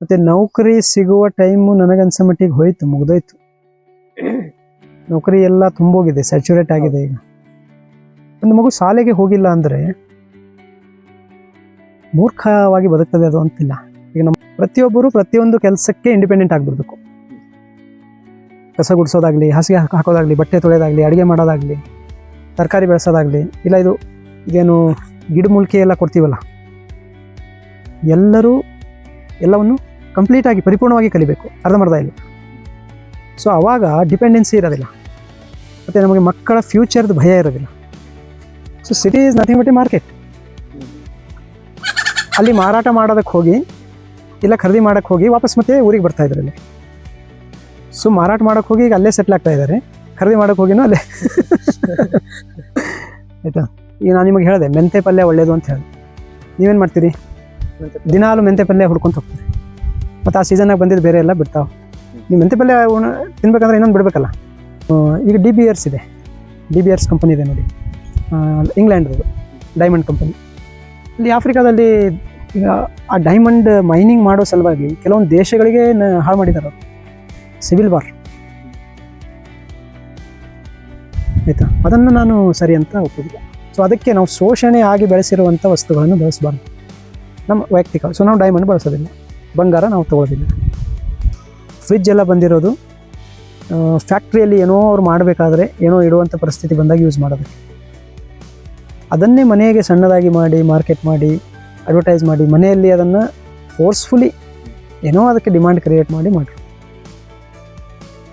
ಮತ್ತೆ ನೌಕರಿ ಸಿಗುವ ಟೈಮು ನನಗನ್ಸೋ ಮಟ್ಟಿಗೆ ಹೋಯ್ತು, ಮುಗ್ದೋಯ್ತು. ನೌಕರಿ ಎಲ್ಲ ತುಂಬೋಗಿದೆ ಸ್ಯಾಚುರೇಟ್ ಆಗಿದೆ ಈಗ. ಒಂದು ಮಗು ಶಾಲೆಗೆ ಹೋಗಿಲ್ಲ ಅಂದರೆ ಮೂರ್ಖವಾಗಿ ಬದುಕ್ತದೆ ಅದು ಅಂತಿಲ್ಲ. ಈಗ ನಮ್ಮ ಪ್ರತಿಯೊಬ್ಬರು ಪ್ರತಿಯೊಂದು ಕೆಲಸಕ್ಕೆ ಇಂಡಿಪೆಂಡೆಂಟ್ ಆಗಿಬಿಡ್ಬೇಕು. ಕಸ ಗುಡಿಸೋದಾಗ್ಲಿ, ಹಾಸಿಗೆ ಹಾಕೋದಾಗಲಿ, ಬಟ್ಟೆ ತೊಳೆಯೋದಾಗ್ಲಿ, ಅಡುಗೆ ಮಾಡೋದಾಗ್ಲಿ, ತರಕಾರಿ ಬೆಳೆಸೋದಾಗ್ಲಿ, ಇಲ್ಲ ಇದು ಇದೇನು ಗಿಡಮೂಲಿಕೆ ಎಲ್ಲ ಕೊಡ್ತೀವಲ್ಲ? ಎಲ್ಲರೂ ಎಲ್ಲವನ್ನು ಕಂಪ್ಲೀಟಾಗಿ ಪರಿಪೂರ್ಣವಾಗಿ ಕಲಿಬೇಕು. ಅರ್ಧಂಬರ್ಧ ಇಲ್ಲ ಸೊ ಆವಾಗ ಡಿಪೆಂಡೆನ್ಸಿ ಇರೋದಿಲ್ಲ. ಮತ್ತು ನಮಗೆ ಮಕ್ಕಳ ಫ್ಯೂಚರ್ದು ಭಯ ಇರೋದಿಲ್ಲ. So city is nothing but a market ಅಲ್ಲಿ ಮಾರಾಟ ಮಾಡೋದಕ್ಕೆ ಹೋಗಿ, ಇಲ್ಲ ಖರೀದಿ ಮಾಡೋಕ್ಕೆ ಹೋಗಿ ವಾಪಸ್ ಮತ್ತೆ ಊರಿಗೆ ಬರ್ತಾ ಇದ್ದಾರೆ ಅಲ್ಲಿ. ಸೊ ಮಾರಾಟ ಮಾಡೋಕ್ಕೆ ಹೋಗಿ ಈಗ ಅಲ್ಲೇ ಸೆಟ್ಲ್ ಆಗ್ತಾ ಇದ್ದಾರೆ. ಖರೀದಿ ಮಾಡೋಕ್ಕೆ ಹೋಗಿನೂ ಅಲ್ಲೇ. ಆಯಿತಾ? ಈಗ ನಾನು ನಿಮಗೆ ಹೇಳಿದೆ, ಮೆಂತೆ ಪಲ್ಯ ಒಳ್ಳೇದು ಅಂತ ಹೇಳಿ. ನೀವೇನು ಮಾಡ್ತೀರಿ? ದಿನಾಲು ಮೆಂತೆ ಪಲ್ಯ ಹುಡ್ಕೊಂತ ಹೋಗ್ತೀರಿ. ಮತ್ತು ಆ ಸೀಸನ್ನಾಗ ಬಂದಿದ್ದು ಬೇರೆ ಎಲ್ಲ ಬಿಡ್ತಾವೆ. ನೀವು ಮೆಂತೆ ಪಲ್ಯ ತಿನ್ಬೇಕಂದ್ರೆ ಇನ್ನೊಂದು ಬಿಡಬೇಕಲ್ಲ? ಈಗ ಡಿ ಬಿ ಇದೆ. ಡಿ ಬಿ ಎರ್ಸ್ ಕಂಪನಿ ಇದೆ ನೋಡಿ. ಇಂಗ್ಲೆಂಡ್ದು ಡೈಮಂಡ್ ಕಂಪನಿ ಇಲ್ಲಿ ಆಫ್ರಿಕಾದಲ್ಲಿ ಈಗ ಆ ಡೈಮಂಡ್ ಮೈನಿಂಗ್ ಮಾಡೋ ಸಲುವಾಗಿ ಕೆಲವೊಂದು ದೇಶಗಳಿಗೆ ಹಾಳು ಮಾಡಿದ್ದಾರೆ ಸಿವಿಲ್ ವಾರ್ ಆಯಿತಾ? ಅದನ್ನು ನಾನು ಸರಿ ಅಂತ ಒಪ್ಪಿದ್ದೆ ಸೊ ಅದಕ್ಕೆ ನಾವು ಶೋಷಣೆ ಆಗಿ ಬೆಳೆಸಿರುವಂಥ ವಸ್ತುಗಳನ್ನು ಬಳಸಬಾರ್ದು. ನಮ್ಮ ವೈಯಕ್ತಿಕ ಸೊ ನಾವು ಡೈಮಂಡ್ ಬಳಸೋದಿಲ್ಲ. ಬಂಗಾರ ನಾವು ತಗೊಳ್ಳೋದಿಲ್ಲ ಫ್ರಿಜ್ ಎಲ್ಲ ಬಂದಿರೋದು ಫ್ಯಾಕ್ಟ್ರಿಯಲ್ಲಿ ಏನೋ ಅವ್ರು ಮಾಡಬೇಕಾದ್ರೆ ಏನೋ ಇಡುವಂಥ ಪರಿಸ್ಥಿತಿ ಬಂದಾಗ ಯೂಸ್ ಮಾಡೋದಕ್ಕೆ. ಅದನ್ನೇ ಮನೆಗೆ ಸಣ್ಣದಾಗಿ ಮಾಡಿ ಮಾರ್ಕೆಟ್ ಮಾಡಿ ಅಡ್ವರ್ಟೈಸ್ ಮಾಡಿ ಮನೆಯಲ್ಲಿ ಅದನ್ನು ಫೋರ್ಸ್ಫುಲಿ ಏನೋ ಅದಕ್ಕೆ ಡಿಮ್ಯಾಂಡ್ ಕ್ರಿಯೇಟ್ ಮಾಡಿ ಮಾಡಿ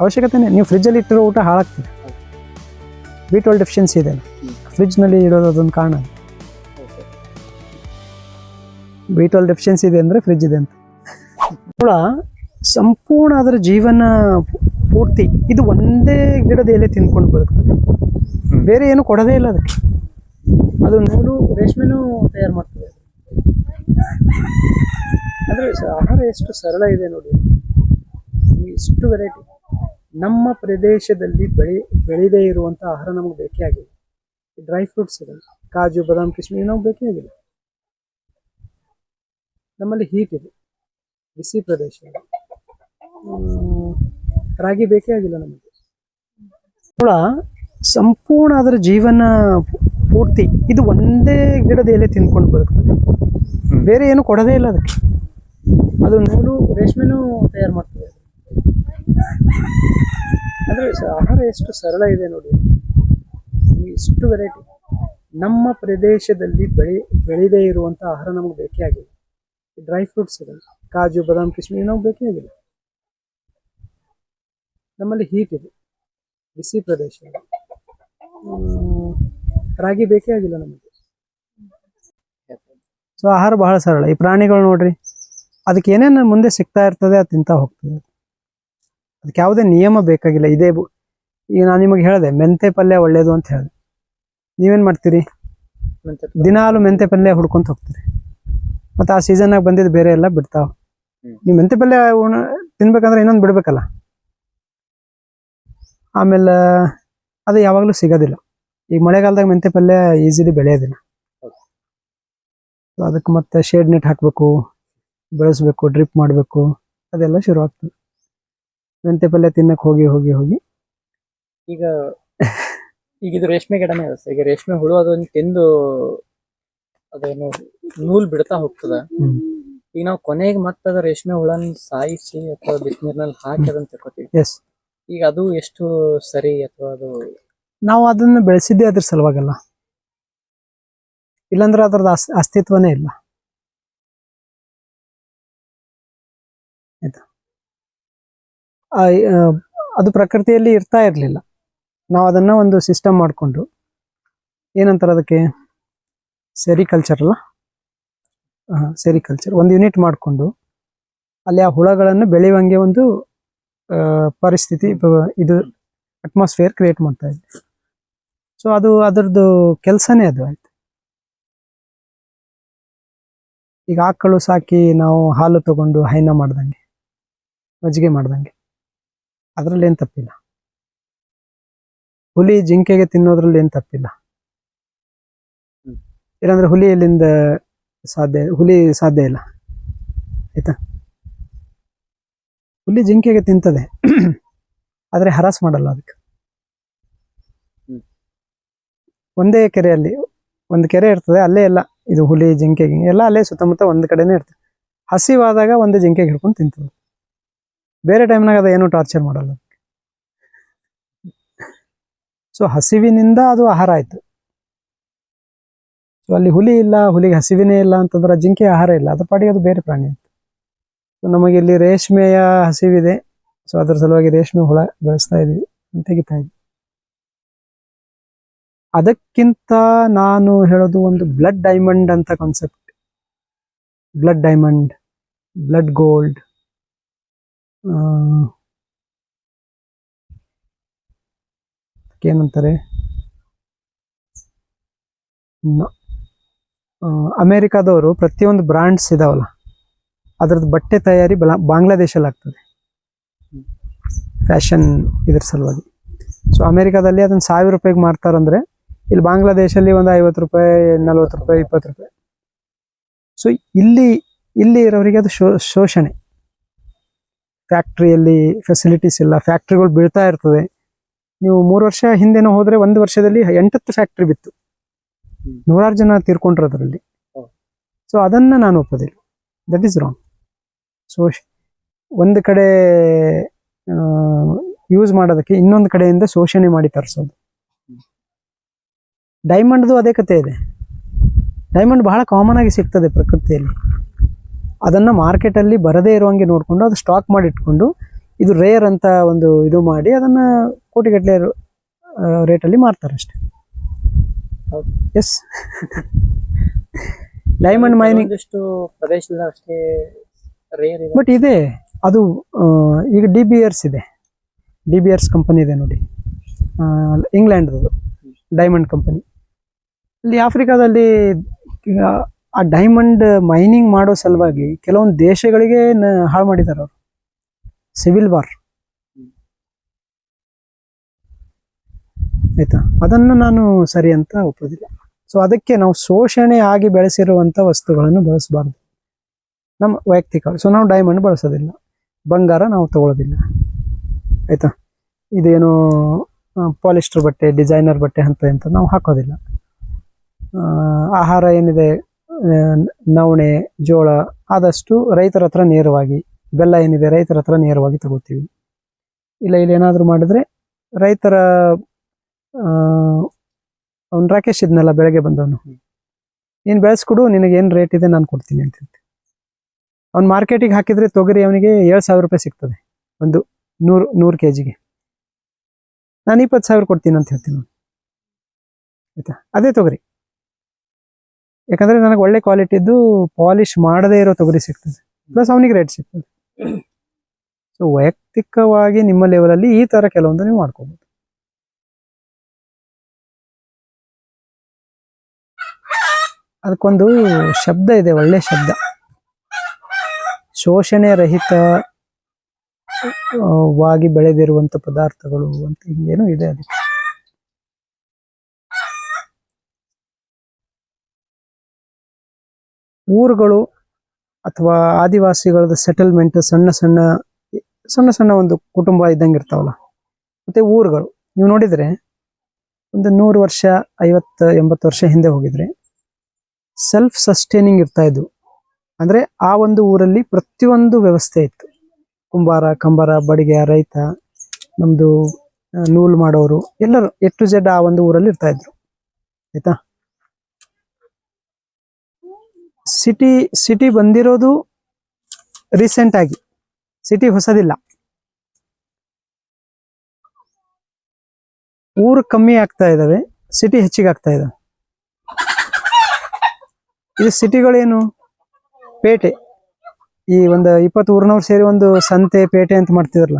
ಅವಶ್ಯಕತೆನೇ ನೀವು ಫ್ರಿಜ್ಜಲ್ಲಿ ಇಟ್ಟಿರೋ ಊಟ ಹಾಳಾಗ್ತದೆ. ಬಿ ಟ್ವೆಲ್ ಡೆಫಿಷಿಯನ್ಸಿ ಇದೆ ಫ್ರಿಜ್ನಲ್ಲಿ ಇಡೋದು ಅದೊಂದು ಕಾರಣ. ಬಿ ಟ್ವೆಲ್ ಡೆಫಿಷಿಯನ್ಸಿ ಇದೆ ಅಂದರೆ ಫ್ರಿಜ್ ಇದೆ ಅಂತ. ಕೂಡ ಸಂಪೂರ್ಣ ಅದರ ಜೀವನ ಪೂರ್ತಿ ಇದು ಒಂದೇ ಗಿಡದ ಎಲೆ ತಿನ್ಕೊಂಡು ಬದುಕ್ತದೆ ಬೇರೆ ಏನು ಕೊಡೋದೇ ಇಲ್ಲ ಅದಕ್ಕೆ. ಅದು ನೂಲು ರೇಷ್ಮೆನೂ ತಯಾರು ಮಾಡ್ತದೆ ಅಂದರೆ ಆಹಾರ ಎಷ್ಟು ಸರಳ ಇದೆ ನೋಡಿ. ಇಷ್ಟು ವೆರೈಟಿ ನಮ್ಮ ಪ್ರದೇಶದಲ್ಲಿ ಬೆಳೆ ಬೆಳೆದೇ ಇರುವಂಥ ಆಹಾರ ನಮಗೆ ಬೇಕೇ ಆಗಿಲ್ಲ. ಡ್ರೈ ಫ್ರೂಟ್ಸ್ ಇದೆ. ಕಾಜು ಬಾದಾಮ್ ಕಿಶ್ಮಿ ನಮ್ಗೆ ಬೇಕೇ ಆಗಿಲ್ಲ. ನಮ್ಮಲ್ಲಿ ಹೀಟ್ ಇದೆ. ಬಿಸಿ ಪ್ರದೇಶ. ರಾಗಿ ಬೇಕೇ ಆಗಿಲ್ಲ ನಮಗೆ. ಹುಳ ಸಂಪೂರ್ಣ ಅದರ ಜೀವನ ಪೂರ್ತಿ ಇದು ಒಂದೇ ಗಿಡದ ಎಲೆ ತಿನ್ಕೊಂಡು ಬದುಕ್ತದೆ. ಬೇರೆ ಏನು ಕೊಡೋದೇ ಇಲ್ಲ ಅದಕ್ಕೆ. ಅದು ನೂಲು ರೇಷ್ಮೆನೂ ತಯಾರು ಮಾಡ್ತದೆ ಅಂದರೆ ಆಹಾರ ಎಷ್ಟು ಸರಳ ಇದೆ ನೋಡಿ. ಇಷ್ಟು ವೆರೈಟಿ ನಮ್ಮ ಪ್ರದೇಶದಲ್ಲಿ ಬೆಳೆ ಬೆಳೆದೇ ಇರುವಂಥ ಆಹಾರ ನಮಗೆ ಬೇಕೇ ಆಗಿದೆ ಡ್ರೈ ಫ್ರೂಟ್ಸ್ ಇದೆ ಕಾಜು ಬಾದಾಮ್ ಕಿಶ್ಮೀರ್ ನಾವು ಬೇಕೇ ಆಗಿಲ್ಲ ನಮ್ಮಲ್ಲಿ ಹೀಟ್ ಇದೆ. ಬಿಸಿ ಪ್ರದೇಶ. ರಾಗಿ ಬೇಕೇ ಆಗಿಲ್ಲ ನಮಗೆ. ಸೊ ಆಹಾರ ಬಹಳ ಸರಳ. ಈ ಪ್ರಾಣಿಗಳು ನೋಡ್ರಿ ಅದಕ್ಕೆ ಏನೇನು ಮುಂದೆ ಸಿಗ್ತಾ ಇರ್ತದೆ ಅದು ತಿಂತಾ ಹೋಗ್ತದೆ. ಅದಕ್ಕೆ ಯಾವುದೇ ನಿಯಮ ಬೇಕಾಗಿಲ್ಲ. ಇದೇ ಬು- ಈಗ ನಾನು ನಿಮಗೆ ಹೇಳಿದೆ ಮೆಂತೆ ಪಲ್ಯ ಒಳ್ಳೇದು ಅಂತ ಹೇಳಿದೆ. ನೀವೇನು ಮಾಡ್ತೀರಿ? ದಿನಾಲು ಮೆಂತೆ ಪಲ್ಯ ಹುಡ್ಕೊಂತ ಹೋಗ್ತೀರಿ. ಮತ್ತು ಆ ಸೀಸನ್ ಆಗಿ ಬಂದಿದ್ದು ಬೇರೆ ಎಲ್ಲ ಬಿಡ್ತಾವ. ನೀವು ಮೆಂತೆ ಪಲ್ಯ ತಿನ್ಬೇಕಂದ್ರೆ ಇನ್ನೊಂದು ಬಿಡ್ಬೇಕಲ್ಲ? ಆಮೇಲೆ ಅದು ಯಾವಾಗಲೂ ಸಿಗೋದಿಲ್ಲ. ಈಗ ಮಳೆಗಾಲದಾಗ ಮೆಂತೆ ಪಲ್ಯ ಈಸಿಲಿ ಬೆಳೆಯೋದಿಲ್ಲ. ಅದಕ್ಕೆ ಮತ್ತೆ ಶೇಡ್ ನೆಟ್ ಹಾಕಬೇಕು ಬೆಳೆಸ್ಬೇಕು ಡ್ರಿಪ್ ಮಾಡಬೇಕು ಅದೆಲ್ಲ ಶುರು ಆಗ್ತದೆ ಮೆಂತೆ ಪಲ್ಯ ತಿನ್ನಕ್ಕೆ ಹೋಗಿ ಹೋಗಿ ಹೋಗಿ. ಈಗ ಈಗ ಇದು ರೇಷ್ಮೆ ಗಿಡನೇ ಈಗ ರೇಷ್ಮೆ ಹುಳು ಅದನ್ನು ತಿಂದು ಅದೇನು ನೂಲ್ ಬಿಡ್ತಾ ಹೋಗ್ತದ. ಈಗ ನಾವು ಕೊನೆಗೆ ಮತ್ತೆ ರೇಷ್ಮೆ ಹುಳನ್ ಸಾಯಿಸಿ ಅಥವಾ ಬಿಸಿನೀರ್ನಲ್ಲಿ ಹಾಕಿ ಅದನ್ನ ತಕೋತೀವಿ ಎಸ್ ಈಗ ಅದು ಎಷ್ಟು ಸರಿ ಅಥವಾ ಅದು ನಾವು ಅದನ್ನ ಬೆಳೆಸಿದ್ದೇ ಅದ್ರ ಸಲುವಾಗಲ್ಲ. ಇಲ್ಲಾಂದ್ರೆ ಅದ್ರದ್ದು ಅಸ್ ಅಸ್ತಿತ್ವನೇ ಇಲ್ಲ. ಆಯ್ತಾ? ಅದು ಪ್ರಕೃತಿಯಲ್ಲಿ ಇರ್ತಾ ಇರಲಿಲ್ಲ. ನಾವು ಅದನ್ನ ಒಂದು ಸಿಸ್ಟಮ್ ಮಾಡಿಕೊಂಡು ಏನಂತಾರೆ ಅದಕ್ಕೆ? ಸೆರಿಕಲ್ಚರ್ ಅಲ್ಲ? ಸೆರಿಕಲ್ಚರ್. ಒಂದು ಯೂನಿಟ್ ಮಾಡಿಕೊಂಡು ಅಲ್ಲಿ ಆ ಹುಳಗಳನ್ನು ಬೆಳೆಯುವಂಗೆ ಒಂದು ಪರಿಸ್ಥಿತಿ ಇದು ಅಟ್ಮಾಸ್ಫಿಯರ್ ಕ್ರಿಯೇಟ್ ಮಾಡ್ತಾ ಇದೆ. ಸೊ ಅದು ಅದರದ್ದು ಕೆಲಸನೇ ಅದು ಆಯ್ತು. ಈಗ ಆಕಳು ಸಾಕಿ ನಾವು ಹಾಲು ತಗೊಂಡು ಹೈನ ಮಾಡ್ದಂಗೆ, ಮಜ್ಜಿಗೆ ಮಾಡ್ದಂಗೆ, ಅದರಲ್ಲಿ ಏನು ತಪ್ಪಿಲ್ಲ. ಹುಲಿ ಜಿಂಕೆಗೆ ತಿನ್ನೋದ್ರಲ್ಲಿ ಏನು ತಪ್ಪಿಲ್ಲ. ಇಲ್ಲಾಂದ್ರೆ ಹುಲಿ ಇಲ್ಲಿಂದ ಸಾಧ್ಯ ಹುಲಿ ಸಾಧ್ಯ ಇಲ್ಲ. ಆಯ್ತಾ? ಹುಲಿ ಜಿಂಕೆಗೆ ತಿಂತದೆ. ಆದರೆ ಹರಾಸ್ ಮಾಡಲ್ಲ ಅದಕ್ಕೆ. ಒಂದೇ ಕೆರೆಯಲ್ಲಿ ಒಂದು ಕೆರೆ ಇರ್ತದೆ ಅಲ್ಲೇ ಎಲ್ಲ ಇದು ಹುಲಿ ಜಿಂಕೆ ಎಲ್ಲ ಅಲ್ಲೇ ಸುತ್ತಮುತ್ತ ಒಂದು ಕಡೆನೇ ಇರ್ತದೆ. ಹಸಿವಾದಾಗ ಒಂದು ಜಿಂಕೆಗೆ ಹಿಡ್ಕೊಂಡು ತಿಂತದೆ. ಬೇರೆ ಟೈಮ್ನಾಗ ಅದು ಏನು ಟಾರ್ಚರ್ ಮಾಡಲ್ಲ ಸೊ ಹಸಿವಿನಿಂದ ಅದು ಆಹಾರ ಆಯ್ತು. ಸೊ ಅಲ್ಲಿ ಹುಲಿ ಇಲ್ಲ, ಹುಲಿಗೆ ಹಸಿವಿನೇ ಇಲ್ಲ ಅಂತಂದ್ರೆ ಜಿಂಕೆ ಆಹಾರ ಇಲ್ಲ. ಅದ್ರ ಪಾಡಿಗೆ ಅದು ಬೇರೆ ಪ್ರಾಣಿ ಅಂತ. ಸೊ ನಮಗೆ ಇಲ್ಲಿ ರೇಷ್ಮೆಯ ಹಸಿವಿದೆ. ಸೊ ಅದ್ರ ಸಲುವಾಗಿ ರೇಷ್ಮೆ ಹುಳ ಬೆಳೆಸ್ತಾ ಇದೀವಿ ತೆಗಿತಾ ಇದ್ವಿ. ಅದಕ್ಕಿಂತ ನಾನು ಹೇಳೋದು ಒಂದು ಬ್ಲಡ್ ಡೈಮಂಡ್ ಅಂತ concept blood diamond, blood gold ಏನಂತಾರೆ? ಅಮೆರಿಕಾದವರು ಪ್ರತಿಯೊಂದು ಬ್ರಾಂಡ್ಸ್ ಇದಾವಲ್ಲ, ಅದ್ರದ್ದು ಬಟ್ಟೆ ತಯಾರಿ ಬಾಂಗ್ಲಾದೇಶಲ್ಲಿ ಆಗ್ತದೆ. ಫ್ಯಾಷನ್ ಇದ್ರ ಸಲುವಾಗಿ. ಸೊ ಅಮೇರಿಕಾದಲ್ಲಿ ಅದನ್ನು ಸಾವಿರ ರೂಪಾಯಿಗೆ ಮಾರ್ತಾರಂದ್ರೆ, ಇಲ್ಲಿ ಬಾಂಗ್ಲಾದೇಶಲ್ಲಿ ಒಂದು ಐವತ್ತು ರೂಪಾಯಿ, ನಲ್ವತ್ತು ರೂಪಾಯಿ, ಇಪ್ಪತ್ತು ರೂಪಾಯಿ. ಸೊ ಇಲ್ಲಿ ಇಲ್ಲಿ ಇರೋರಿಗೆ ಅದು ಶೋ, ಶೋಷಣೆ. ಫ್ಯಾಕ್ಟ್ರಿಯಲ್ಲಿ ಫೆಸಿಲಿಟೀಸ್ ಇಲ್ಲ ಫ್ಯಾಕ್ಟ್ರಿಗಳು ಬೀಳ್ತಾ ಇರ್ತದೆ. ನೀವು ಮೂರು ವರ್ಷ ಹಿಂದೆನೋ ಹೋದರೆ, ಒಂದು ವರ್ಷದಲ್ಲಿ ಎಂಟತ್ತು ಫ್ಯಾಕ್ಟ್ರಿ ಬಿತ್ತು. ನೂರಾರು ಜನ ತೀರ್ಕೊಂಡ್ರು ಅದರಲ್ಲಿ. ಸೊ ಅದನ್ನ ನಾನು ಒಪ್ಪೋದಿಲ್ಲ. ದಟ್ ಈಸ್ ರಾಂಗ್ ಸೊ ಒಂದು ಕಡೆ ಯೂಸ್ ಮಾಡೋದಕ್ಕೆ ಇನ್ನೊಂದು ಕಡೆಯಿಂದ ಶೋಷಣೆ ಮಾಡಿ ತರಿಸೋದು. ಡೈಮಂಡ್ದು ಅದೇ ಕತೆ ಇದೆ. ಡೈಮಂಡ್ ಬಹಳ ಕಾಮನ್ ಆಗಿ ಸಿಗ್ತದೆ ಪ್ರಕೃತಿಯಲ್ಲಿ. ಅದನ್ನ ಮಾರ್ಕೆಟಲ್ಲಿ ಬರದೇ ಇರುವಂಗೆ ನೋಡಿಕೊಂಡು ಅದು ಸ್ಟಾಕ್ ಮಾಡಿ ಇಟ್ಕೊಂಡು ಇದು ರೇರ್ ಅಂತ ಒಂದು ಇದು ಮಾಡಿ ಅದನ್ನ ಕೋಟಿಗಟ್ಟಲೆ ರೇಟಲ್ಲಿ ಮಾರ್ತಾರೆ ಅಷ್ಟೇ. ಎಸ್ ಡೈಮಂಡ್ ಮೈನಿಂಗ್ ಅಷ್ಟು ಪ್ರದೇಶದಲ್ಲಿ ಅಷ್ಟೇ ರೇರ್ ಇದೆ. ಬಟ್ ಇದೆ. ಅದು ಈಗ ಡಿ ಬಿ ಎರ್ಸ್ ಇದೆ. ಡಿ ಬಿ ಎರ್ಸ್ ಕಂಪನಿ ಇದೆ ನೋಡಿ. ಇಂಗ್ಲೆಂಡ್ದು ಡೈಮಂಡ್ ಕಂಪನಿ ಇಲ್ಲಿ ಆಫ್ರಿಕಾದಲ್ಲಿ ಈಗ ಆ ಡೈಮಂಡ್ ಮೈನಿಂಗ್ ಮಾಡೋ ಸಲುವಾಗಿ ಕೆಲವೊಂದು ದೇಶಗಳಿಗೆ ಹಾಳು ಮಾಡಿದ್ದಾರೆ ಅವರು. ಸಿವಿಲ್ ವಾರ್ ಆಯ್ತಾ? ಅದನ್ನು ನಾನು ಸರಿ ಅಂತ ಒಪ್ಪೋದಿಲ್ಲ. ಸೊ ಅದಕ್ಕೆ ನಾವು ಶೋಷಣೆ ಆಗಿ ಬೆಳೆಸಿರುವಂಥ ವಸ್ತುಗಳನ್ನು ಬಳಸಬಾರ್ದು. ನಮ್ಮ ವೈಯಕ್ತಿಕ ಸೊ ನಾವು ಡೈಮಂಡ್ ಬಳಸೋದಿಲ್ಲ. ಬಂಗಾರ ನಾವು ತಗೊಳ್ಳೋದಿಲ್ಲ ಆಯಿತಾ? ಇದೇನು ಪಾಲಿಸ್ಟರ್ ಬಟ್ಟೆ ಡಿಸೈನರ್ ಬಟ್ಟೆ ಅಂತ ಅಂತ ನಾವು ಹಾಕೋದಿಲ್ಲ. ಆಹಾರ ಏನಿದೆ ನವಣೆ, ಜೋಳ, ಆದಷ್ಟು ರೈತರ ಹತ್ರ ನೇರವಾಗಿ, ಬೆಲ್ಲ ಏನಿದೆ ರೈತರ ಹತ್ರ ನೇರವಾಗಿ ತಗೋತೀವಿ ಇಲ್ಲ ಇಲ್ಲಿ ಏನಾದರೂ ಮಾಡಿದ್ರೆ ರೈತರ ಅವ್ನು ರಾಕೇಶ್ ಇದ್ನಲ್ಲ ಬೆಳಗ್ಗೆ ಬಂದವನು. ನೀನು ಬೆಳೆಸ್ಕೊಡು ನಿನಗೆ ಏನು ರೇಟ್ ಇದೆ ನಾನು ಕೊಡ್ತೀನಿ ಅಂತ ಹೇಳ್ತೀನಿ ಅವ್ನು ಮಾರ್ಕೆಟಿಗೆ ಹಾಕಿದರೆ ತೊಗರಿ ಅವನಿಗೆ ಏಳು ಸಾವಿರ ರೂಪಾಯಿ ಸಿಗ್ತದೆ ಒಂದು ನೂರು ನೂರು ಕೆ ಜಿಗೆ ನಾನು ಇಪ್ಪತ್ತು ಸಾವಿರ ಕೊಡ್ತೀನಿ ಅಂತ ಹೇಳ್ತೀನಿ ಅವ್ನು. ಆಯಿತಾ? ಅದೇ ತೊಗರಿ. ಯಾಕಂದರೆ ನನಗೆ ಒಳ್ಳೆ ಕ್ವಾಲಿಟಿದ್ದು ಪಾಲಿಷ್ ಮಾಡದೇ ಇರೋ ತೊಗರಿ ಸಿಗ್ತದೆ ಪ್ಲಸ್ ಅವನಿಗೆ ರೇಟ್ ಸಿಗ್ತದೆ. ಸೊ ವೈಯಕ್ತಿಕವಾಗಿ ನಿಮ್ಮ ಲೆವೆಲಲ್ಲಿ ಈ ಥರ ಕೆಲವೊಂದು ನೀವು ಮಾಡ್ಕೋಬಹುದು ಅದಕ್ಕೊಂದು ಶಬ್ದ ಇದೆ, ಒಳ್ಳೆ ಶಬ್ದ. ಶೋಷಣೆ ರಹಿತ, ವಾಗಿ ಬೆಳೆದಿರುವಂತ ಪದಾರ್ಥಗಳು ಅಂತ ಹಿಂಗೇನು ಇದೆ ಅದಕ್ಕೆ. ಊರುಗಳು ಅಥವಾ ಆದಿವಾಸಿಗಳದ ಸೆಟಲ್ಮೆಂಟ್ ಸಣ್ಣ ಸಣ್ಣ ಸಣ್ಣ ಸಣ್ಣ ಒಂದು ಕುಟುಂಬ ಇದ್ದಂಗೆ ಇರ್ತಾವಲ್ಲ ಮತ್ತೆ ಊರುಗಳು. ನೀವು ನೋಡಿದ್ರೆ ಒಂದು ನೂರು ವರ್ಷ, ಐವತ್ತು, ಎಂಬತ್ತು ವರ್ಷ ಹಿಂದೆ ಹೋಗಿದ್ರೆ ಸೆಲ್ಫ್ ಸಸ್ಟೇನಿಂಗ್ ಇರ್ತಾ ಇದ್ವು. ಅಂದ್ರೆ ಆ ಒಂದು ಊರಲ್ಲಿ ಪ್ರತಿಯೊಂದು ವ್ಯವಸ್ಥೆ ಇತ್ತು. ಕುಂಬಾರ, ಕಂಬಾರ, ಬಡಿಗೆ, ರೈತ ನಮ್ಮದು ನೂಲ್ ಮಾಡೋರು, ಎಲ್ಲರೂ ಎ ಟು ಜೆಡ್ ಆ ಒಂದು ಊರಲ್ಲಿ ಇರ್ತಾ ಇದ್ರು. ಆಯ್ತಾ? ಸಿಟಿ ಸಿಟಿ ಬಂದಿರೋದು ರೀಸೆಂಟ್ ಆಗಿ. ಸಿಟಿ ಹೊಸದಿಲ್ಲ. ಊರು ಕಮ್ಮಿ ಆಗ್ತಾ ಇದ್ದಾವೆ ಸಿಟಿ ಹೆಚ್ಚಿಗೆ ಆಗ್ತಾ ಇದಾವೆ. ಇದು ಸಿಟಿಗಳೇನು? ಪೇಟೆ. ಈ ಒಂದು ಇಪ್ಪತ್ತು ಊರಿನವ್ರು ಸೇರಿ ಒಂದು ಸಂತೆ, ಪೇಟೆ ಅಂತ ಮಾಡ್ತಿದ್ರಲ್ಲ,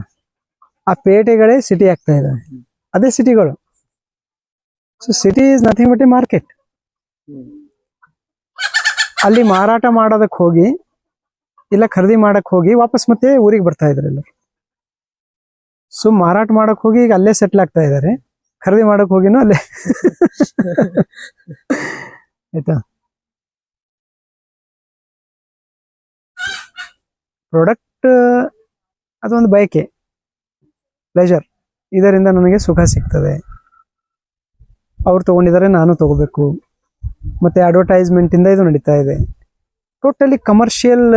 ಆ ಪೇಟೆಗಳೇ ಸಿಟಿ ಆಗ್ತಾ ಇದಾವೆ ಅದೇ ಸಿಟಿಗಳು. So city is nothing but a market ಅಲ್ಲಿ ಮಾರಾಟ ಮಾಡೋದಕ್ಕೆ ಹೋಗಿ, ಇಲ್ಲ ಖರೀದಿ ಮಾಡಕ್ ಹೋಗಿ ವಾಪಸ್ ಮತ್ತೆ ಊರಿಗೆ ಬರ್ತಾ ಇದ್ರು ಎಲ್ಲರು. ಸೊ ಮಾರಾಟ ಮಾಡಕ್ ಹೋಗಿ ಈಗ ಅಲ್ಲೇ ಸೆಟ್ಲ್ ಆಗ್ತಾ ಇದಾರೆ. ಖರೀದಿ ಮಾಡಕ್ ಹೋಗಿನೂ ಅಲ್ಲೇ. ಆಯ್ತಾ? ಪ್ರಾಡಕ್ಟ್ ಅದೊಂದು ಬಯಕೆ. ಪ್ಲೆಜರ್ ಇದರಿಂದ ನನಗೆ ಸುಖ ಸಿಗ್ತದೆ. ಅವ್ರು ತಗೊಂಡಿದ್ದಾರೆ, ನಾನು ತಗೋಬೇಕು. ಮತ್ತೆ ಅಡ್ವರ್ಟೈಸ್ಮೆಂಟಿಂದ ಇಂದ ನಡೀತಾ ಇದೆ. ಟೋಟಲಿ ಕಮರ್ಷಿಯಲ್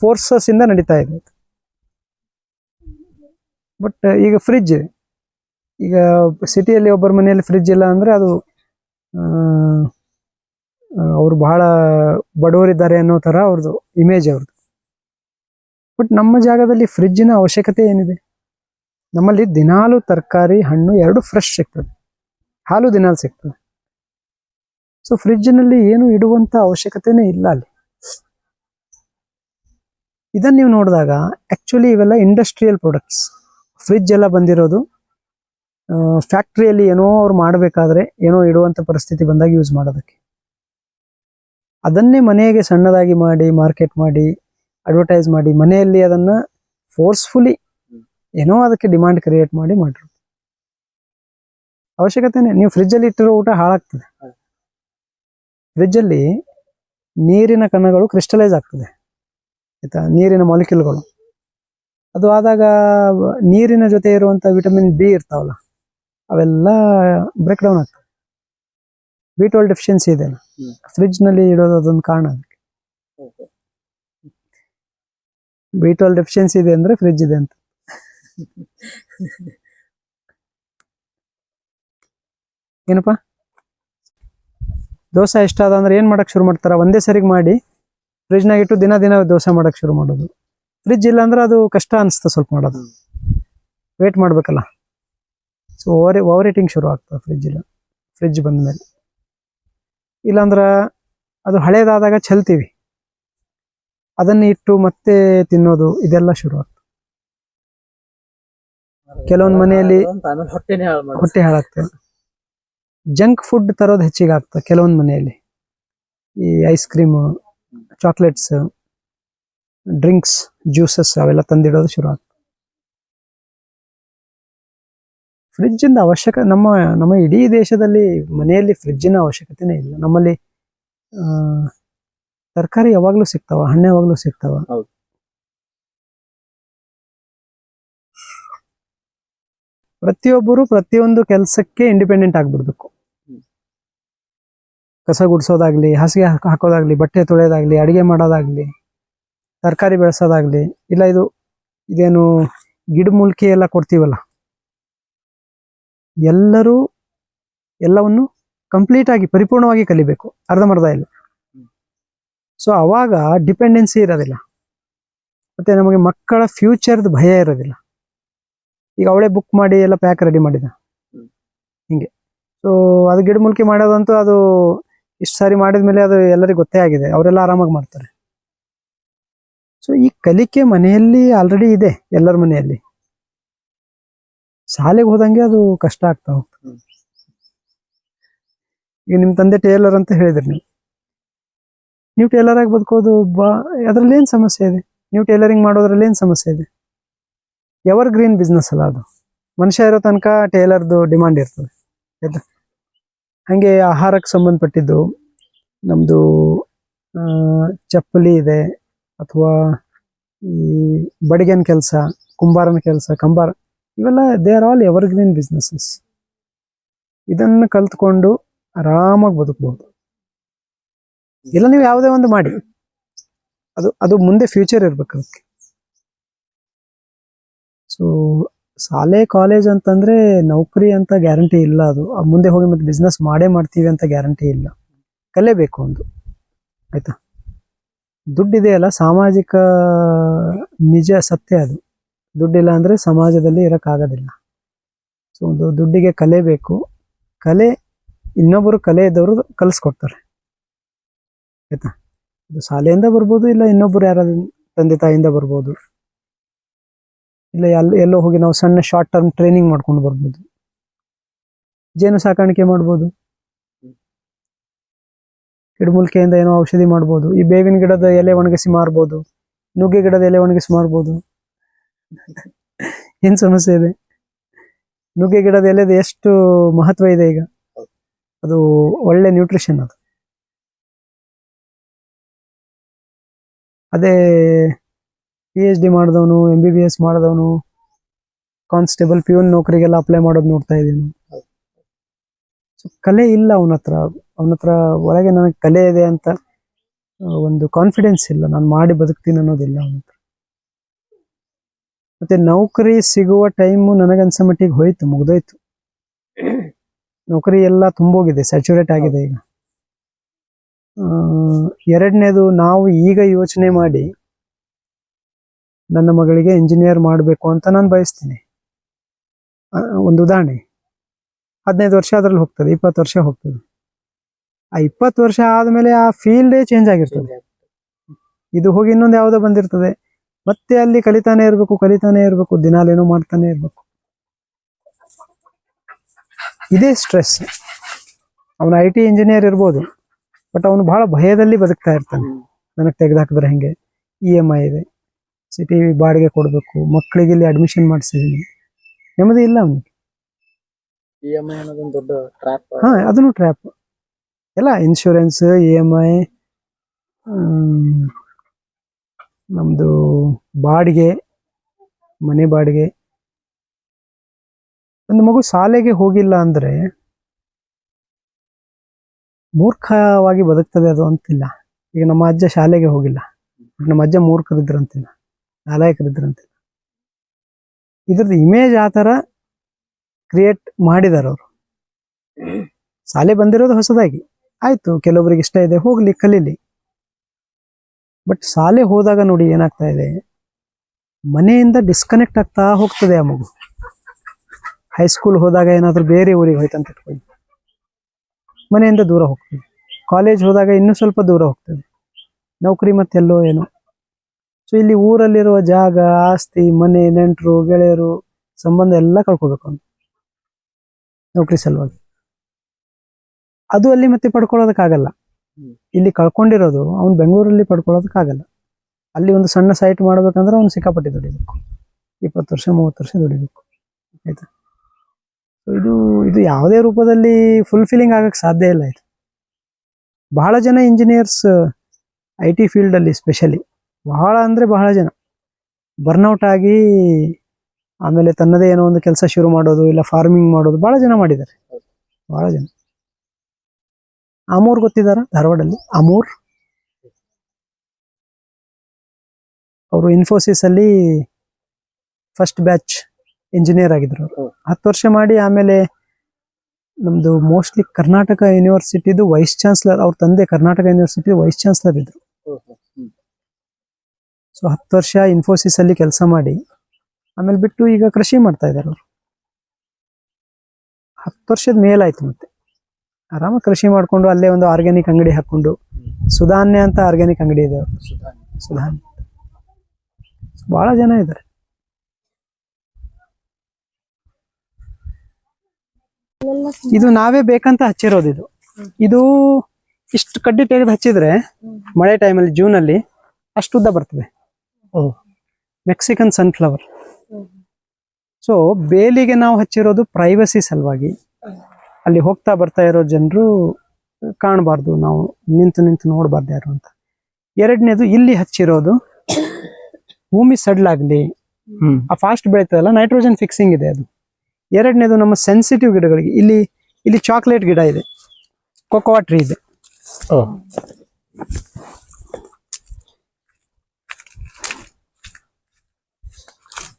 ಫೋರ್ಸಸ್ ಇಂದ ನಡೀತಾ ಇದೆ. ಬಟ್ ಈಗ ಫ್ರಿಜ್ ಈಗ ಸಿಟಿಯಲ್ಲಿ ಒಬ್ಬರ ಮನೆಯಲ್ಲಿ ಫ್ರಿಜ್ ಇಲ್ಲ ಅಂದರೆ ಅದು ಅವರು ಬಹಳ ಬಡವರಿದ್ದಾರೆ ಅನ್ನೋ ಥರ ಅವ್ರದ್ದು ಇಮೇಜ್ ಅವ್ರದ್ದು. ಬಟ್ ನಮ್ಮ ಜಾಗದಲ್ಲಿ ಫ್ರಿಜ್ಜಿನ ಅವಶ್ಯಕತೆ ಏನಿದೆ? ನಮ್ಮಲ್ಲಿ ದಿನಾಲು ತರಕಾರಿ, ಹಣ್ಣು ಎರಡು ಫ್ರೆಶ್ ಸಿಗ್ತದೆ. ಹಾಲು ದಿನಾಲು ಸಿಗ್ತದೆ. ಸೊ ಫ್ರಿಜ್ಜಿನಲ್ಲಿ ಏನು ಇಡುವಂತ ಅವಶ್ಯಕತೆನೇ ಇಲ್ಲ ಅಲ್ಲಿ. ಇದನ್ನ ನೀವು ನೋಡಿದಾಗ ಆ್ಯಕ್ಚುಲಿ ಇವೆಲ್ಲ ಇಂಡಸ್ಟ್ರಿಯಲ್ ಪ್ರಾಡಕ್ಟ್ಸ್ ಫ್ರಿಜ್ ಎಲ್ಲ ಬಂದಿರೋದು ಫ್ಯಾಕ್ಟ್ರಿಯಲ್ಲಿ ಏನೋ ಅವ್ರು ಮಾಡಬೇಕಾದ್ರೆ ಏನೋ ಇಡುವಂತ ಪರಿಸ್ಥಿತಿ ಬಂದಾಗ ಯೂಸ್ ಮಾಡೋದಕ್ಕೆ. ಅದನ್ನೇ ಮನೆಗೆ ಸಣ್ಣದಾಗಿ ಮಾಡಿ ಮಾರ್ಕೆಟ್ ಮಾಡಿ ಅಡ್ವರ್ಟೈಸ್ ಮಾಡಿ ಮನೆಯಲ್ಲಿ ಅದನ್ನ ಫೋರ್ಸ್ಫುಲಿ ಏನೋ ಅದಕ್ಕೆ ಡಿಮಾಂಡ್ ಕ್ರಿಯೇಟ್ ಮಾಡಿ ಮಾಡಿರೋದು. ಅವಶ್ಯಕತೆನೆ ನೀವು ಫ್ರಿಜ್ಜಲ್ಲಿ ಇಟ್ಟಿರೋ ಊಟ ಹಾಳಾಗ್ತದೆ. ಫ್ರಿಜ್ಜಲ್ಲಿ ನೀರಿನ ಕಣಗಳು ಕ್ರಿಸ್ಟಲೈಸ್ ಆಗ್ತದೆ. ಆಯ್ತಾ? ನೀರಿನ ಮಾಲಿಕ್ಯೂಲ್ಗಳು ಅದು ಆದಾಗ ನೀರಿನ ಜೊತೆ ಇರುವಂತ ವಿಟಮಿನ್ ಬಿ ಇರ್ತಾವಲ್ಲ ಅವೆಲ್ಲ ಬ್ರೇಕ್ ಡೌನ್ ಆಗ್ತವೆ ಬಿ ಟ್ವೆಲ್ ಡೆಫಿಷಿಯನ್ಸಿ ಇದೆ ಫ್ರಿಡ್ಜ್ನಲ್ಲಿ ಫ್ರಿಜ್ನಲ್ಲಿ ಇಡೋದು ಅದೊಂದು ಕಾರಣ ಅದಕ್ಕೆ ಬಿ ಟ್ವೆಲ್ ಡೆಫಿಷಿಯನ್ಸಿ ಇದೆ ಅಂದ್ರೆ ಫ್ರಿಜ್ ಇದೆ ಅಂತ. ಏನಪ್ಪ? ದೋಸೆ ಇಷ್ಟ ಅದ ಅಂದ್ರೆ ಏನ್ ಮಾಡಕ್ ಶುರು ಮಾಡ್ತಾರ? ಒಂದೇ ಸರಿಗೆ ಮಾಡಿ ಫ್ರಿಜ್ನಾಗ ಇಟ್ಟು ದಿನ ದಿನ ದೋಸೆ ಮಾಡಕ್ ಶುರು ಮಾಡೋದು. ಫ್ರಿಜ್ ಇಲ್ಲ ಅಂದ್ರೆ ಅದು ಕಷ್ಟ ಅನಿಸ್ತದೆ ಸ್ವಲ್ಪ ಮಾಡೋದು. ವೇಟ್ ಮಾಡ್ಬೇಕಲ್ಲ. ಸೊ ಓವರ್ ಓವರ್ ಈಟಿಂಗ್ ಶುರು ಆಗ್ತದೆ ಫ್ರಿಜ್ ಇಲ್ಲ. ಫ್ರಿಜ್ ಬಂದ್ಮೇಲೆ. ಇಲ್ಲಾಂದ್ರ ಅದು ಹಳೇದಾದಾಗ ಚೆಲ್ತೀವಿ. ಅದನ್ನ ಇಟ್ಟು ಮತ್ತೆ ತಿನ್ನೋದು ಇದೆಲ್ಲ ಶುರು ಆಗ್ತದೆ ಕೆಲವೊಂದ್ ಮನೆಯಲ್ಲಿ-. ಹೊಟ್ಟೆ ಹಾಳಾಗ್ತದೆ. ಜಂಕ್ ಫುಡ್ ತರೋದು ಹೆಚ್ಚಿಗೆ ಆಗ್ತದೆ ಕೆಲವೊಂದು ಮನೆಯಲ್ಲಿ. ಈ ice cream chocolates drinks juices ಅವೆಲ್ಲ ತಂದಿಡೋದು ಶುರು ಆಗ್ತದೆ ಫ್ರಿಜ್ಜಿಂದ ಅವಶ್ಯಕ, ನಮ್ಮ ನಮ್ಮ ಇಡೀ ದೇಶದಲ್ಲಿ ಮನೆಯಲ್ಲಿ ಫ್ರಿಜ್ಜಿನ ಅವಶ್ಯಕತೆನೇ ಇಲ್ಲ. ನಮ್ಮಲ್ಲಿ ತರಕಾರಿ ಯಾವಾಗ್ಲೂ ಸಿಗ್ತಾವ ಹಣ್ಣು ಯಾವಾಗ್ಲೂ ಸಿಗ್ತಾವ. ಹೌದು. ಪ್ರತಿಯೊಬ್ಬರು ಪ್ರತಿಯೊಂದು ಕೆಲಸಕ್ಕೆ ಇಂಡಿಪೆಂಡೆಂಟ್ ಆಗ್ಬಿಡ್ಬೇಕು. ಕಸ ಗುಡಿಸೋದಾಗ್ಲಿ ಹಾಸಿಗೆ ಹಾಕ್- ಹಾಕೋದಾಗ್ಲಿ ಬಟ್ಟೆ ತೊಳೆಯೋದಾಗ್ಲಿ ಅಡಿಗೆ ಮಾಡೋದಾಗ್ಲಿ ತರಕಾರಿ ಬೆಳೆಸೋದಾಗ್ಲಿ ಇಲ್ಲ ಇದು ಇದೇನು ಗಿಡ ಗಿಡಮೂಲಿಕೆ ಎಲ್ಲ ಕೊಡ್ತೀವಲ್ಲ? ಎಲ್ಲರೂ ಎಲ್ಲವನ್ನು ಕಂಪ್ಲೀಟ್ ಆಗಿ ಪರಿಪೂರ್ಣವಾಗಿ ಕಲಿಬೇಕು. ಅರ್ಧಂಬರ್ಧ ಇಲ್ಲ. ಸೊ ಅವಾಗ ಡಿಪೆಂಡೆನ್ಸಿ ಇರೋದಿಲ್ಲ. ಮತ್ತು ನಮಗೆ ಮಕ್ಕಳ ಫ್ಯೂಚರ್ದು ಭಯ ಇರೋದಿಲ್ಲ. ಈಗ ಅವಳೇ ಬುಕ್ ಮಾಡಿ, ಎಲ್ಲ ಪ್ಯಾಕ್ ರೆಡಿ ಮಾಡಿದ. ಹಿಂಗೆ. ಸೊ ಅದು ಗಿಡಮೂಲಿಕೆ ಮಾಡೋದಂತೂ ಅದು ಇಷ್ಟು ಸಾರಿ ಮಾಡಿದ ಮೇಲೆ ಅದು ಎಲ್ಲರಿಗೂ ಗೊತ್ತೇ ಆಗಿದೆ. ಅವರೆಲ್ಲ ಆರಾಮಾಗಿ ಮಾಡ್ತಾರೆ. ಸೊ ಈ ಕಲಿಕೆ ಮನೆಯಲ್ಲಿ ಆಲ್ರೆಡಿ ಇದೆ, ಎಲ್ಲರ ಮನೆಯಲ್ಲಿ. ಶಾಲೆಗೆ ಹೋದಂಗೆ ಅದು ಕಷ್ಟ ಆಗ್ತಾ ಹೋಗ್ತದೆ. ಈಗ ನಿಮ್ಮ ತಂದೆ ಟೇಲರ್ ಅಂತ ಹೇಳಿದ್ರಿ ನೀವು. ನೀವು ಟೇಲರ್ ಆಗಿ ಬದುಕೋದು ಬಾ ಅದರಲ್ಲಿ ಏನು ಸಮಸ್ಯೆ ಇದೆ? ನೀವು ಟೇಲರಿಂಗ್ ಮಾಡೋದ್ರಲ್ಲಿ ಏನು ಸಮಸ್ಯೆ ಇದೆ? ಎವರ್ ಗ್ರೀನ್ ಬಿಸ್ನೆಸ್ ಅಲ್ಲ ಅದು. ಮನುಷ್ಯ ಇರೋ ತನಕ ಟೇಲರ್ದು ಡಿಮಾಂಡ್ ಇರ್ತದೆ. ಆಯ್ತಾ? ಹಾಗೆ ಆಹಾರಕ್ಕೆ ಸಂಬಂಧಪಟ್ಟಿದ್ದು ನಮ್ದು ಆ, ಚಪ್ಪಲಿ ಇದೆ ಅಥವಾ ಈ ಬಡಿಗೆನ ಕೆಲಸ ಕುಂಬಾರನ ಕೆಲಸ ಕಂಬಾರ ಇವೆಲ್ಲ they are all evergreen businesses ಇದನ್ನು ಕಲ್ತ್ಕೊಂಡು ಆರಾಮಾಗಿ ಬದುಕಬಹುದು ಇಲ್ಲ, ನೀವು ಯಾವುದೇ ಒಂದು ಮಾಡಿ. ಅದು ಅದು ಮುಂದೆ ಫ್ಯೂಚರ್ ಇರ್ಬೇಕು ಅದಕ್ಕೆ. ಸೊ ಶಾಲೆ ಕಾಲೇಜ್ ಅಂತಂದ್ರೆ ನೌಕರಿ ಅಂತ ಗ್ಯಾರಂಟಿ ಇಲ್ಲ ಅದು. ಮುಂದೆ ಹೋಗಿ ಮತ್ತೆ ಬಿಸ್ನೆಸ್ ಮಾಡೇ ಮಾಡ್ತೀವಿ ಅಂತ ಗ್ಯಾರಂಟಿ ಇಲ್ಲ. ಕಲೇಬೇಕು ಒಂದು. ಆಯ್ತಾ? ದುಡ್ಡಿದೆಯಲ್ಲ, ಸಾಮಾಜಿಕ ನಿಜ ಸತ್ಯ ಅದು. ದುಡ್ಡಿಲ್ಲ ಅಂದರೆ ಸಮಾಜದಲ್ಲಿ ಇರೋಕ್ಕಾಗೋದಿಲ್ಲ. ಸೊ ಒಂದು ದುಡ್ಡಿಗೆ ಕಲೇಬೇಕು ಕಲೆ ಇನ್ನೊಬ್ಬರು ಕಲೆ ಇದ್ದವರು ಕಲಿಸ್ಕೊಡ್ತಾರೆ. ಆಯ್ತಾ? ಇದು ಶಾಲೆಯಿಂದ ಬರ್ಬೋದು ಇಲ್ಲ ಇನ್ನೊಬ್ರು ಯಾರಾದ್ರೂ ತಂದೆ ತಾಯಿಯಿಂದ ಬರ್ಬೋದು? ಇಲ್ಲ ಎಲ್ಲಿ ಎಲ್ಲೋ ಹೋಗಿ ನಾವು ಸಣ್ಣ ಶಾರ್ಟ್ ಟರ್ಮ್ ಟ್ರೈನಿಂಗ್ ಮಾಡ್ಕೊಂಡು ಬರ್ಬೋದು? ಜೇನು ಸಾಕಾಣಿಕೆ ಮಾಡ್ಬೋದು? ಗಿಡಮೂಲಿಕೆಯಿಂದ ಏನೋ ಔಷಧಿ ಮಾಡ್ಬೋದು? ಈ ಬೇವಿನ ಗಿಡದ ಎಲೆ ಒಣಗಿಸಿ ಮಾರ್ಬೋದು? ನುಗ್ಗೆ ಗಿಡದ ಎಲೆ ಒಣಗಿಸಿ ಮಾರ್ಬೋದು? ಏನು ಸಮಸ್ಯೆ ಇದೆ? ನುಗ್ಗೆ ಗಿಡದ ಎಲೆದು ಎಷ್ಟು ಮಹತ್ವ ಇದೆ ಈಗ? ಅದು ಒಳ್ಳೆ ನ್ಯೂಟ್ರಿಷನ್ ಅದು. ಅದೇ ಪಿ ಎಚ್ ಡಿ ಮಾಡಿದವನು ಎಂ ಬಿ ಬಿ ಎಸ್ ಮಾಡಿದವನು ಕಾನ್ಸ್ಟೇಬಲ್ ಪ್ಯೂನ್ ನೌಕರಿಗೆಲ್ಲ ಅಪ್ಲೈ ಮಾಡೋದು ನೋಡ್ತಾ ಇದ್ದೀನಿ. ಸೊ ಕಲೆ ಇಲ್ಲ ಅವನ ಹತ್ರ. ಅವನ ಹತ್ರ ಒಳಗೆ ನನಗೆ ಕಲೆ ಇದೆ ಅಂತ ಒಂದು ಕಾನ್ಫಿಡೆನ್ಸ್ ಇಲ್ಲ. ನಾನು ಮಾಡಿ ಬದುಕ್ತೀನಿ ಅನ್ನೋದಿಲ್ಲ ಅವನ ಹತ್ರ. ಮತ್ತೆ ನೌಕರಿ ಸಿಗುವ ಟೈಮು ನನಗನ್ಸ ಮಟ್ಟಿಗೆ ಹೋಯ್ತು, ಮುಗ್ದೋಯ್ತು. ನೌಕರಿ ಎಲ್ಲ ತುಂಬೋಗಿದೆ ಸ್ಯಾಚುರೇಟ್ ಆಗಿದೆ ಈಗ. ಎರಡನೇದು ನಾವು ಈಗ ಯೋಚನೆ ಮಾಡಿ ನನ್ನ ಮಗಳಿಗೆ ಇಂಜಿನಿಯರ್ ಮಾಡಬೇಕು ಅಂತ ನಾನು ಬಯಸ್ತೀನಿ. ಒಂದು ಉದಾಹರಣೆ. ಹದಿನೈದು ವರ್ಷ ಅದ್ರಲ್ಲಿ ಹೋಗ್ತದೆ, ಇಪ್ಪತ್ತು ವರ್ಷ ಹೋಗ್ತದೆ. ಆ ಇಪ್ಪತ್ತು ವರ್ಷ ಆದಮೇಲೆ ಆ ಫೀಲ್ಡೇ ಚೇಂಜ್ ಆಗಿರ್ತದೆ. ಇದು ಹೋಗಿ ಇನ್ನೊಂದು ಯಾವುದೋ ಬಂದಿರ್ತದೆ. ಮತ್ತೆ ಅಲ್ಲಿ ಕಲಿತಾನೆ ಇರಬೇಕು ಕಲಿತಾನೆ ಇರಬೇಕು, ದಿನಾಲೇನೋ ಮಾಡ್ತಾನೆ ಇರಬೇಕು. ಇದೇ ಸ್ಟ್ರೆಸ್ ಅವನು ಐ ಟಿ ಇಂಜಿನಿಯರ್ ಇರ್ಬೋದು. ಬಟ್ ಅವನು ಬಹಳ ಭಯದಲ್ಲಿ ಬದುಕ್ತಾ ಇರ್ತಾನೆ. ನನಗೆ ತೆಗೆದಾಕಿದ್ರೆ ಹೆಂಗೆ? ಇ ಎಂ ಐ ಇದೆ. ಸಿಟಿ ಬಾಡಿಗೆ ಕೊಡಬೇಕು. ಮಕ್ಕಳಿಗೆ ಇಲ್ಲಿ ಅಡ್ಮಿಷನ್ ಮಾಡಿಸಿದೀನಿ. ನೆಮ್ಮದಿ ಇಲ್ಲ ಅವನಿಗೆ. ಇ ಐ ಅನ್ನೋದೊಂದು ದೊಡ್ಡ ಟ್ರ್ಯಾಪ್ ಹಾ ಅದನ್ನು ಟ್ರ್ಯಾಪ್ ಎಲ್ಲ ಇನ್ಶೂರೆನ್ಸ್ ಇ ಎಂ ಐ ನಮ್ಮದು ಬಾಡಿಗೆ ಮನೆ ಬಾಡಿಗೆ. ಒಂದು ಮಗು ಶಾಲೆಗೆ ಹೋಗಿಲ್ಲ ಅಂದ್ರೆ ಮೂರ್ಖವಾಗಿ ಬದುಕ್ತದೆ ಅದು ಅಂತಿಲ್ಲ. ಈಗ ನಮ್ಮ ಅಜ್ಜ ಶಾಲೆಗೆ ಹೋಗಿಲ್ಲ. ನಮ್ಮ ಅಜ್ಜ ಮೂರ್ಖರಿದ್ರಂತಿಲ್ಲ. ನಾಲಾಯಕರಿದ್ರಂತಿಲ್ಲ. ಇದ್ರದ್ದು ಇಮೇಜ್ ಆ ಥರ ಕ್ರಿಯೇಟ್ ಮಾಡಿದಾರೆ ಅವರು. ಶಾಲೆ ಬಂದಿರೋದು ಹೊಸದಾಗಿ. ಆಯ್ತು, ಕೆಲವೊಬ್ರಿಗೆ ಇಷ್ಟ ಇದೆ, ಹೋಗಲಿ, ಕಲೀಲಿ. ಬಟ್ ಶಾಲೆ ಹೋದಾಗ ನೋಡಿ ಏನಾಗ್ತಾ ಇದೆ? ಮನೆಯಿಂದ ಡಿಸ್ಕನೆಕ್ಟ್ ಆಗ್ತಾ ಹೋಗ್ತದೆ ಆ ಮಗು. ಹೈಸ್ಕೂಲ್ ಹೋದಾಗ ಏನಾದರೂ ಬೇರೆ ಊರಿಗೆ ಹೋಯ್ತಂತ ಇಟ್ಕೊಳ್ಳಿ. ಮನೆಯಿಂದ ದೂರ ಹೋಗ್ತದೆ. ಕಾಲೇಜ್ ಹೋದಾಗ ಇನ್ನೂ ಸ್ವಲ್ಪ ದೂರ ಹೋಗ್ತದೆ. ನೌಕರಿ ಮತ್ತೆಲ್ಲೋ ಏನೋ. ಸೊ ಇಲ್ಲಿ ಊರಲ್ಲಿರುವ ಜಾಗ, ಆಸ್ತಿ, ಮನೆ, ನೆಂಟರು, ಗೆಳೆಯರು, ಸಂಬಂಧ ಎಲ್ಲ ಕಳ್ಕೊಬೇಕು ಅಂತ ನೌಕರಿ ಸಲುವಾಗಿ. ಅದು ಅಲ್ಲಿ ಮತ್ತೆ ಪಡ್ಕೊಳ್ಳೋದಕ್ಕಾಗಲ್ಲ. ಇಲ್ಲಿ ಕಳ್ಕೊಂಡಿರೋದು ಅವ್ನು ಬೆಂಗಳೂರಲ್ಲಿ ಪಡ್ಕೊಳ್ಳೋದಕ್ಕಾಗಲ್ಲ. ಅಲ್ಲಿ ಒಂದು ಸಣ್ಣ ಸೈಟ್ ಮಾಡ್ಬೇಕಂದ್ರೆ ಅವ್ನು ಸಿಕ್ಕಾಪಟ್ಟೆ ದುಡಿಬೇಕು. ಇಪ್ಪತ್ತು ವರ್ಷ, ಮೂವತ್ತು ವರ್ಷ ದುಡಿಬೇಕು. ಆಯ್ತಾ? ಇದು ಇದು ಯಾವುದೇ ರೂಪದಲ್ಲಿ ಫುಲ್ಫಿಲ್ಲಿಂಗ್ ಆಗಕ್ಕೆ ಸಾಧ್ಯ ಇಲ್ಲ ಇದು. ಬಹಳ ಜನ ಇಂಜಿನಿಯರ್ಸ್ ಐ ಟಿ ಫೀಲ್ಡಲ್ಲಿ ಸ್ಪೆಷಲಿ ಬಹಳ ಅಂದರೆ ಬಹಳ ಜನ. ಬರ್ನೌಟ್ ಆಗಿ ಆಮೇಲೆ ತನ್ನದೇ ಏನೋ ಒಂದು ಕೆಲಸ ಶುರು ಮಾಡೋದು, ಇಲ್ಲ ಫಾರ್ಮಿಂಗ್ ಮಾಡೋದು, ಬಹಳ ಜನ ಮಾಡಿದ್ದಾರೆ. ಬಹಳ ಜನ. ಅಮೂರ್ ಗೊತ್ತಿದ್ದಾರ ಧಾರವಾಡಲ್ಲಿ? ಅಮೂರ್? ಅವರು ಇನ್ಫೋಸಿಸ್ ಅಲ್ಲಿ ಫಸ್ಟ್ ಬ್ಯಾಚ್ ಇಂಜಿನಿಯರ್ ಆಗಿದ್ರು ಅವರು. ಹತ್ತು ವರ್ಷ ಮಾಡಿ ಆಮೇಲೆ ನಮ್ದು ಮೋಸ್ಟ್ಲಿ ಕರ್ನಾಟಕ ಯೂನಿವರ್ಸಿಟಿದು ವೈಸ್ ಚಾನ್ಸಲರ್ ಅವ್ರ ತಂದೆ ಕರ್ನಾಟಕ ಯೂನಿವರ್ಸಿಟಿ ವೈಸ್ ಚಾನ್ಸಲರ್ ಇದ್ರು. ಸೊ ಹತ್ತು ವರ್ಷ ಇನ್ಫೋಸಿಸ್ ಅಲ್ಲಿ ಕೆಲಸ ಮಾಡಿ ಆಮೇಲೆ ಬಿಟ್ಟು ಈಗ ಕೃಷಿ ಮಾಡ್ತಾ ಇದ್ದಾರೆ ಅವರು. ಹತ್ತು ವರ್ಷದ ಮೇಲಾಯ್ತು ಮತ್ತೆ. ಆರಾಮ ಕೃಷಿ ಮಾಡಿಕೊಂಡು ಅಲ್ಲೇ ಒಂದು ಆರ್ಗ್ಯಾನಿಕ್ ಅಂಗಡಿ ಹಾಕೊಂಡು ಸುಧಾನ್ಯ ಅಂತ ಆರ್ಗ್ಯಾನಿಕ್ ಅಂಗಡಿ ಇದೆ ಅವರು ಸುಧಾನ್ಯ. ಬಹಳ ಜನ ಇದ್ದಾರೆ ಇದು ನಾವೇ ಬೇಕಂತ ಹಚ್ಚಿರೋದು ಇದು. ಇದು ಇಷ್ಟು ಕಡ್ಡಿ ತೆಗೆದು ಹಚ್ಚಿದ್ರೆ ಮಳೆ ಟೈಮಲ್ಲಿ ಜೂನ್ ಅಲ್ಲಿ ಅಷ್ಟು ಉದ್ದ ಬರ್ತದೆ. ಮೆಕ್ಸಿಕನ್ ಸನ್ಫ್ಲವರ್ ಸೊ ಬೇಲಿಗೆ ನಾವು ಹಚ್ಚಿರೋದು ಪ್ರೈವಸಿ ಸಲುವಾಗಿ. ಅಲ್ಲಿ ಹೋಗ್ತಾ ಬರ್ತಾ ಇರೋ ಜನರು ಕಾಣಬಾರ್ದು ನಾವು ನಿಂತು ನಿಂತು ನೋಡಬಾರ್ದು ಯಾರು ಅಂತ. ಎರಡನೇದು ಇಲ್ಲಿ ಹಚ್ಚಿರೋದು ಭೂಮಿ ಸಡ್ಲಾಗ್ಲಿ ಹ್ಮ್. ಆ ಫಾಸ್ಟ್ ಬೆಳೀತದಲ್ಲ ನೈಟ್ರೋಜನ್ ಫಿಕ್ಸಿಂಗ್ ಇದೆ ಅದು. ಎರಡನೇದು ನಮ್ಮ ಸೆನ್ಸಿಟಿವ್ ಗಿಡಗಳಿಗೆ. ಇಲ್ಲಿ ಇಲ್ಲಿ ಚಾಕ್ಲೇಟ್ ಗಿಡ ಇದೆ. ಕೊಕೋವಾ ಟ್ರೀ ಇದೆ.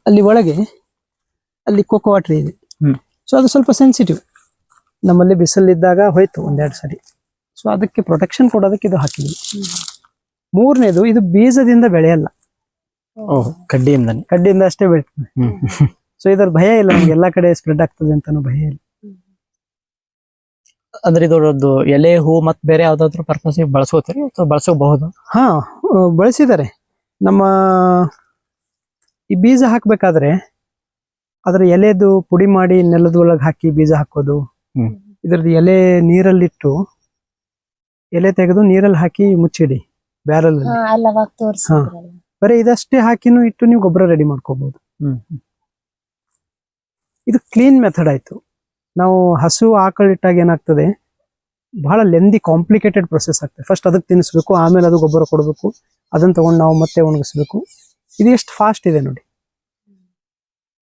ಅಲ್ಲಿ ಒಳಗೆ ಅಲ್ಲಿ ಕೊಕೋವಾ ಟ್ರೀ ಇದೆ. ಸೊ ಅದು ಸ್ವಲ್ಪ ಸೆನ್ಸಿಟಿವ್ ನಮ್ಮಲ್ಲಿ ಬಿಸಿಲಿದ್ದಾಗ ಹೋಯ್ತು ಒಂದೆರಡು ಸರಿ. ಸೊ ಅದಕ್ಕೆ ಪ್ರೊಟೆಕ್ಷನ್ ಕೊಡೋದಕ್ಕೆ ಇದು ಹಾಕಿದ್ವಿ. ಮೂರನೇದು ಇದು ಬೀಜದಿಂದ ಬೆಳೆಯಲ್ಲ. ಓಹ್ ಕಡ್ಡಿಯಿಂದನೇ. ಕಡ್ಡಿಯಿಂದ ಅಷ್ಟೇ ಬೆಳೀತದೆ. ಸೊ ಇದ್ರ ಭಯ ಇಲ್ಲ ನಮ್ಗೆ ಎಲ್ಲಾ ಕಡೆ ಸ್ಪ್ರೆಡ್ ಆಗ್ತದೆ ಅಂತಾನು ಭಯ ಇಲ್ಲ. ಅಂದ್ರೆ ಇದರದ್ದು ಎಲೆ ಹೂ ಮತ್ ಬೇರೆ ಯಾವ್ದಾದ್ರು ಪರ್ಪಸ್ ಬಳಸ್ಕೋತೀರಿ ಅಥವಾ ಬಳಸಬಹುದು ಹಾ ಬಳಸಿದ್ದಾರೆ. ನಮ್ಮ ಈ ಬೀಜ ಹಾಕ್ಬೇಕಾದ್ರೆ ಅದ್ರ ಎಲೆದು ಪುಡಿ ಮಾಡಿ ನೆಲದ ಒಳಗೆ ಹಾಕಿ ಬೀಜ ಹಾಕೋದು. ಹ್ಮ್. ಇದ್ರದ್ದು ಎಲೆ ನೀರಲ್ಲಿಟ್ಟು ಎಲೆ ತೆಗೆದು ನೀರಲ್ಲಿ ಹಾಕಿ ಮುಚ್ಚಿಡಿ ಬ್ಯಾರಲ್ ಬರೀ ಇದಷ್ಟೇ ಹಾಕಿನೂ ಇಟ್ಟು ನೀವು ಗೊಬ್ಬರ ರೆಡಿ ಮಾಡ್ಕೋಬಹುದು ಹ್ಮ್. ಇದು ಕ್ಲೀನ್ ಮೆಥಡ್ ಆಯಿತು. ನಾವು ಹಸು ಆಕಳು ಇಟ್ಟಾಗ ಏನಾಗ್ತದೆ? ಬಹಳ ಲೆಂದಿ ಕಾಂಪ್ಲಿಕೇಟೆಡ್ ಪ್ರೊಸೆಸ್ ಆಗ್ತದೆ. ಫಸ್ಟ್ ಅದಕ್ಕೆ ತಿನ್ನಿಸ್ಬೇಕು ಆಮೇಲೆ ಅದು ಗೊಬ್ಬರ ಕೊಡಬೇಕು. ಅದನ್ನ ತಗೊಂಡು ನಾವು ಮತ್ತೆ ಒಣಗಿಸ್ಬೇಕು. ಇದು ಎಷ್ಟು ಫಾಸ್ಟ್ ಇದೆ ನೋಡಿ.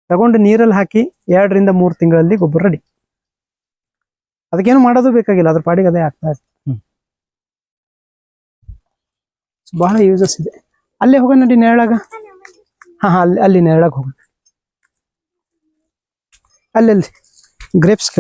ತಗೊಂಡು ನೀರಲ್ಲಿ ಹಾಕಿ ಎರಡರಿಂದ ಮೂರು ತಿಂಗಳಲ್ಲಿ ಗೊಬ್ಬರ ರೆಡಿ ಅದಕ್ಕೇನು ಮಾಡೋದು ಬೇಕಾಗಿಲ್ಲ. ಅದ್ರ ಪಾಡಿಗೆ ಅದೇ ಆಗ್ತಾ ಹ್ಮ್. ಬಹಳ ಯೂಸಸ್ ಇದೆ. ಅಲ್ಲೇ ಹೋಗೋಣ ನೋಡಿ ನೆರಳಾಗ? ಹಾ ಹಾ ಅಲ್ಲಿ ಅಲ್ಲಿ ನೆರಳಾಗ ಹೋಗೋಣ. ಅಲ್ಲಲ್ಲಿ ಗ್ರೇಪ್ಸ್